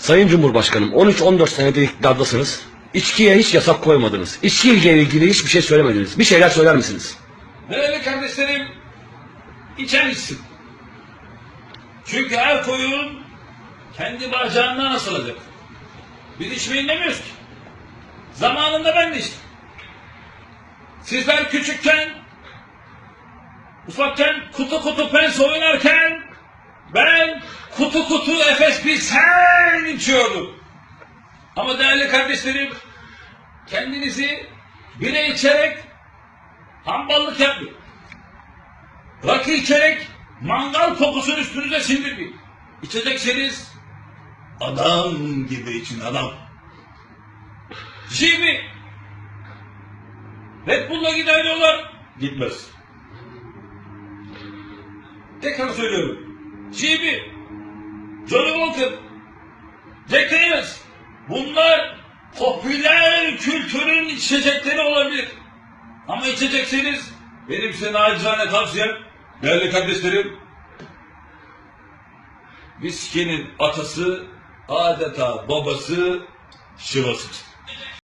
Sayın Cumhurbaşkanım 13-14 senedir iktidardasınız. İçkiye hiç yasak koymadınız. İçki ile ilgili hiçbir şey söylemediniz. Bir şeyler söyler misiniz? Değerli kardeşlerim, içen içsin. Çünkü her koyun kendi bacağından asılacak. Biz içmeyin demiyoruz ki. Zamanında ben de içtim. Sizler küçükken, ufakken kutu kutu pens oynarken kutu kutu Efes Pilsen içiyordum. Ama değerli kardeşlerim, kendinizi bire içerek hamballık yapmayın. Rakı içerek mangal kokusunu üstünüze sindirmeyin. İçecekseniz adam gibi için adam. Jimmy Red Bull'la gider diyorlar. Gitmez. Tekrar söylüyorum. Jimmy Johnny Walker Jack Daniels bunlar popüler kültürün içecekleri olabilir. Ama içecekseniz benim size nacizane tavsiyem değerli kardeşlerim viskinin atası adeta babası şivasıdır.